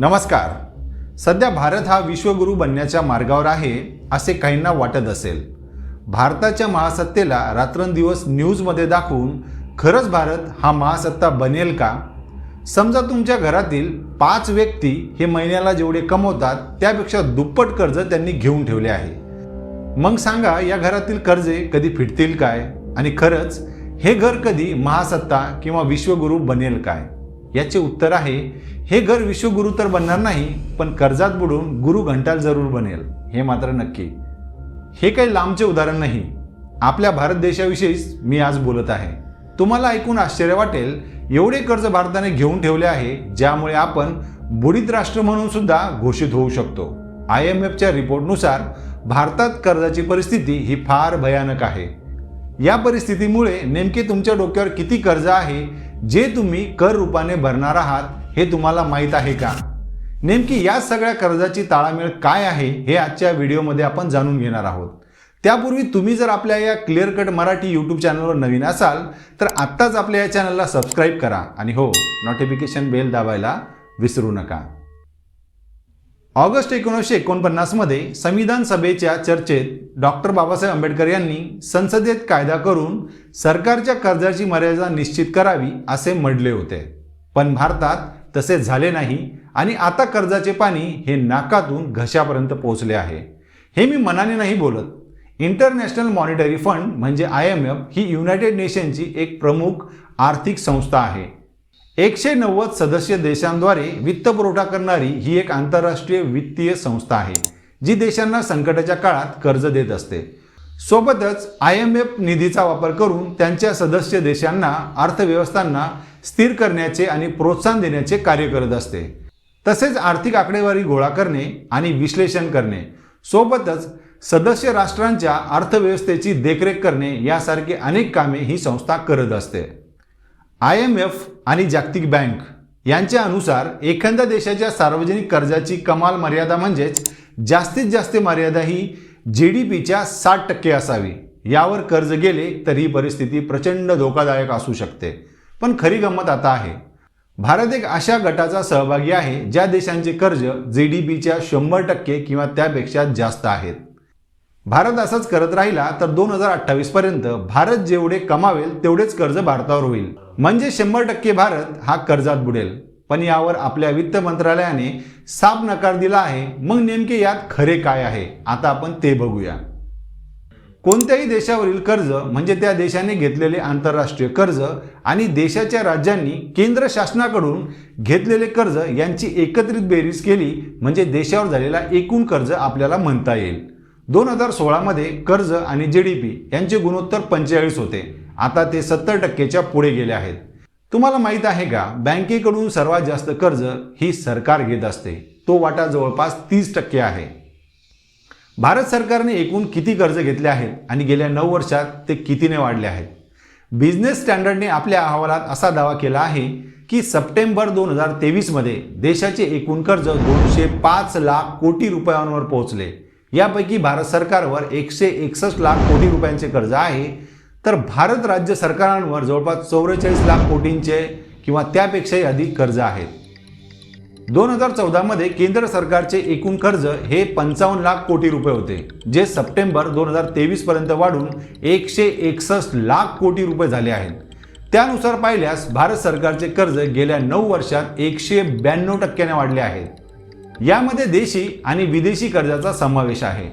नमस्कार. सध्या भारत हा विश्वगुरू बनण्याच्या मार्गावर आहे असे काहींना वाटत असेल. भारताच्या महासत्तेला रात्रंदिवस न्यूजमध्ये दाखवून खरंच भारत हा महासत्ता बनेल का? समजा तुमच्या घरातील पाच व्यक्ती हे महिन्याला जेवढे कमवतात त्यापेक्षा दुप्पट कर्ज त्यांनी घेऊन ठेवले आहे. मग सांगा या घरातील कर्जे कधी फिटतील काय? आणि खरंच हे घर कधी महासत्ता किंवा विश्वगुरू बनेल काय? याचे उत्तर आहे हे घर विश्वगुरु तर बनणार नाही पण कर्जात बुडून गुरु घंटाल जरूर बनेल. हे मात्र नक्की. हे काही लांबचे उदाहरण नाही. आपल्या भारत देशाविषयीच मी आज बोलत आहे. तुम्हाला ऐकून आश्चर्य वाटेल एवढे कर्ज भारताने घेऊन ठेवले आहे ज्यामुळे आपण बुडीत राष्ट्र म्हणून सुद्धा घोषित होऊ शकतो. आय एम एफच्या रिपोर्टनुसार भारतात कर्जाची परिस्थिती ही फार भयानक आहे. या परिस्थितीमुळे नेमके तुमच्या डोक्यावर किती कर्ज आहे जे तुम्ही कर रूपाने भरणार आहात हे तुम्हाला माहीत आहे का? नेमकी या सगळ्या कर्जाची ताळामेळ काय आहे हे आजच्या व्हिडिओमध्ये आपण जाणून घेणार आहोत. त्यापूर्वी तुम्ही जर आपल्या या क्लिअर कट मराठी यूट्यूब चॅनलवर नवीन असाल तर आत्ताच आपल्या या चॅनलला सबस्क्राईब करा. आणि हो नोटिफिकेशन बेल दाबायला विसरू नका. ऑगस्ट एकोणीसशे एकोणपन्नासमध्ये संविधान सभेच्या चर्चेत डॉक्टर बाबासाहेब आंबेडकर यांनी संसदेत कायदा करून सरकारच्या कर्जाची मर्यादा निश्चित करावी असे म्हटले होते. पण भारतात तसे झाले नाही आणि आता कर्जाचे पाणी हे नाकातून घशापर्यंत पोहोचले आहे. हे मी मनाने नाही बोलत. इंटरनॅशनल मॉनिटरी फंड म्हणजे आय एम एफ ही युनायटेड नेशनची एक प्रमुख आर्थिक संस्था आहे. एकशे नव्वद सदस्य देशांद्वारे वित्तपुरवठा करणारी ही एक आंतरराष्ट्रीय वित्तीय संस्था आहे जी देशांना संकटाच्या काळात कर्ज देत असते. सोबतच आय एम एफ निधीचा वापर करून त्यांच्या सदस्य देशांना अर्थव्यवस्थांना स्थिर करण्याचे आणि प्रोत्साहन देण्याचे कार्य करत असते. तसेच आर्थिक आकडेवारी गोळा करणे आणि विश्लेषण करणे सोबतच सदस्य राष्ट्रांच्या अर्थव्यवस्थेची देखरेख करणे यासारखे अनेक कामे ही संस्था करत असते. आय एम एफ आणि जागतिक बँक यांच्या अनुसार एखाद्या देशाच्या सार्वजनिक कर्जाची कमाल मर्यादा म्हणजेच जास्तीत जास्त मर्यादा ही जी डी पीच्या साठ टक्के असावी. यावर कर्ज गेले तर ही परिस्थिती प्रचंड धोकादायक असू शकते. पण खरी गंमत आता आहे. भारत एक अशा गटाचा सहभागी आहे ज्या देशांचे कर्ज जी डी पीच्या शंभर टक्के किंवा त्यापेक्षा जास्त आहेत. भारत असंच करत राहिला तर दोन हजार अठ्ठावीस पर्यंत भारत जेवढे कमावेल तेवढेच कर्ज भारतावर होईल. म्हणजे शंभर टक्के भारत हा कर्जात बुडेल. पण यावर आपल्या वित्त मंत्रालयाने साफ नकार दिला आहे. मग नेमके यात खरे काय आहे? आता आपण ते बघूया. कोणत्याही देशावरील कर्ज म्हणजे त्या देशाने घेतलेले आंतरराष्ट्रीय कर्ज आणि देशाच्या राज्यांनी केंद्र शासनाकडून घेतलेले कर्ज यांची एकत्रित बेरीज केली म्हणजे देशावर झालेला एकूण कर्ज आपल्याला म्हणता येईल. दोन हजार सोळामध्ये कर्ज आणि जी डी पी यांचे गुणोत्तर पंचेचाळीस होते. आता ते सत्तर टक्केच्या पुढे गेले आहेत. तुम्हाला माहीत आहे का बँकेकडून सर्वात जास्त कर्ज ही सरकार घेत असते. तो वाटा जवळपास तीस टक्के आहे. भारत सरकारने एकूण किती कर्ज घेतले आहेत आणि गेल्या नऊ वर्षात ते कितीने वाढले आहेत? बिझनेस स्टँडर्डने आपल्या अहवालात असा दावा केला आहे की सप्टेंबर दोन हजार तेवीसमध्ये देशाचे एकूण कर्ज दोनशे पाच लाख कोटी रुपयांवर पोहोचले. यापैकी भारत सरकारवर एकशे एकसष्ट लाख कोटी रुपयांचे कर्ज आहे. तर भारत राज्य सरकारांवर जवळपास चौवेचाळीस लाख कोटींचे किंवा त्यापेक्षाही अधिक कर्ज आहेत. दोन हजार चौदामध्ये केंद्र सरकारचे एकूण कर्ज हे पंचावन्न लाख कोटी रुपये होते जे सप्टेंबर दोन हजार तेवीसपर्यंत वाढून एकशे एकसष्ट लाख कोटी रुपये झाले आहेत. त्यानुसार पाहिल्यास भारत सरकारचे कर्ज गेल्या नऊ वर्षात एकशे ब्याण्णव टक्क्याने वाढले आहेत. यामध्ये देशी आणि विदेशी कर्जाचा समावेश आहे.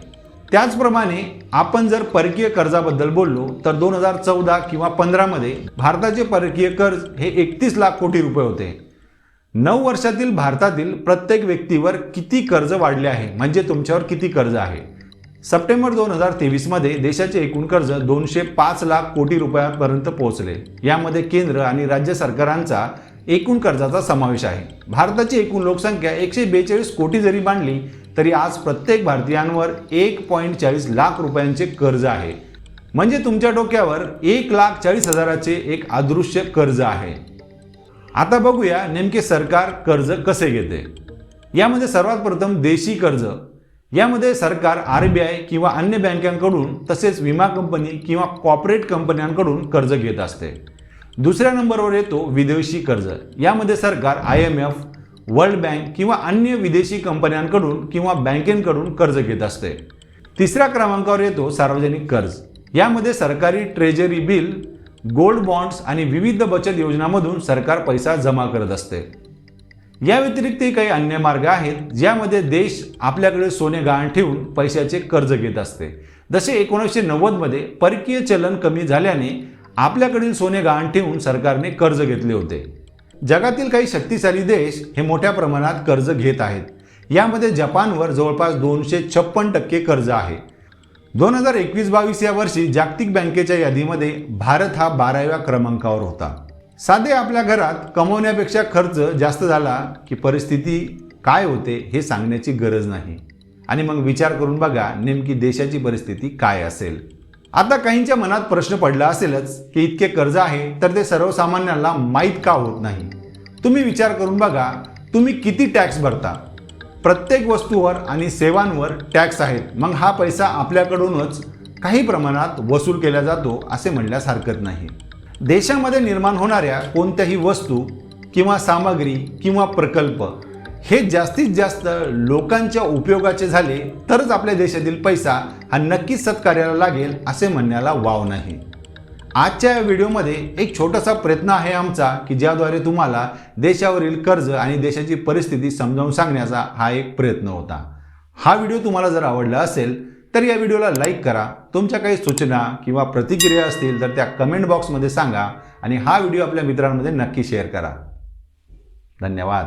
त्याचप्रमाणे आपण जर परकीय कर्जाबद्दल बोललो तर दोन हजार चौदा किंवा पंधरामध्ये भारताचे परकीय कर्ज हे एकतीस लाख कोटी रुपये होते. नऊ वर्षातील भारतातील प्रत्येक व्यक्तीवर किती कर्ज वाढले आहे? म्हणजे तुमच्यावर किती कर्ज आहे? सप्टेंबर दोन हजार तेवीसमध्ये देशाचे एकूण कर्ज दोनशे पाच लाख कोटी रुपयांपर्यंत पोहोचले. यामध्ये केंद्र आणि राज्य सरकारांचा एकूण कर्जाचा समावेश आहे. भारताची एकूण लोकसंख्या एकशे बेचाळीस कोटी जरी मांडली तरी आज प्रत्येक भारतीयांवर एक पॉईंट चाळीस लाख रुपयांचे कर्ज आहे. म्हणजे तुमच्या डोक्यावर एक लाख चाळीस हजाराचे एक अदृश्य कर्ज आहे. आता बघूया नेमके सरकार कर्ज कसे घेते. यामध्ये सर्वात प्रथम देशी कर्ज. यामध्ये सरकार आर बी आय किंवा अन्य बँकांकडून तसेच विमा कंपनी किंवा कॉर्पोरेट कंपन्यांकडून कर्ज घेत असते. दुसऱ्या नंबरवर येतो विदेशी कर्ज. यामध्ये सरकार I M F world bank किंवा अन्य विदेशी कंपन्यांकडून किंवा बँकेंकडून कर्ज घेत असते. तिसऱ्या क्रमांकावर येतो सार्वजनिक कर्ज. यामध्ये सरकारी ट्रेजरी बिल गोल्ड बॉन्ड्स आणि विविध बचत योजनांमधून सरकार पैसा जमा करत असते. या व्यतिरिक्तही काही अन्य मार्ग आहेत ज्यामध्ये देश आपल्याकडे सोने गहाण ठेवून पैशाचे कर्ज घेत असते. जसे एकोणीसशे नव्वदमध्ये परकीय चलन कमी झाल्याने आपल्याकडील सोने गहाण ठेवून सरकारने कर्ज घेतले होते. जगातील काही शक्तिशाली देश हे मोठ्या प्रमाणात कर्ज घेत आहेत. यामध्ये जपानवर जवळपास दोनशे छप्पन टक्के कर्ज आहे. दोन हजार एकवीस बावीस या वर्षी जागतिक बँकेच्या यादीमध्ये भारत हा बाराव्या क्रमांकावर होता. साधे आपल्या घरात कमवण्यापेक्षा खर्च जास्त झाला की परिस्थिती काय होते हे सांगण्याची गरज नाही. आणि मग विचार करून बघा नेमकी देशाची परिस्थिती काय असेल. आता काहींच्या मनात प्रश्न पडला असेलच की इतके कर्ज आहे तर ते सर्वसामान्यांना माहीत का होत नाही? तुम्ही विचार करून बघा तुम्ही किती टॅक्स भरता? प्रत्येक वस्तूवर आणि सेवांवर टॅक्स आहेत. मग हा पैसा आपल्याकडूनच काही प्रमाणात वसूल केला जातो असे म्हणण्यास हरकत नाही. देशामध्ये निर्माण होणाऱ्या कोणत्याही वस्तू किंवा सामग्री किंवा प्रकल्प हे जास्तीत जास्त लोकांच्या उपयोगाचे झाले तरच आपल्या देशातील पैसा हा नक्कीच सत्कार्याला लागेल असे म्हणण्याला वाव नाही. आजच्या या व्हिडिओमध्ये एक छोटासा प्रयत्न आहे आमचा की ज्याद्वारे तुम्हाला देशावरील कर्ज आणि देशाची परिस्थिती समजावून सांगण्याचा हा एक प्रयत्न होता. हा व्हिडिओ तुम्हाला जर आवडला असेल तर या व्हिडिओला लाईक करा. तुमच्या काही सूचना किंवा प्रतिक्रिया असतील तर त्या कमेंट बॉक्समध्ये सांगा आणि हा व्हिडिओ आपल्या मित्रांमध्ये नक्की शेअर करा. धन्यवाद.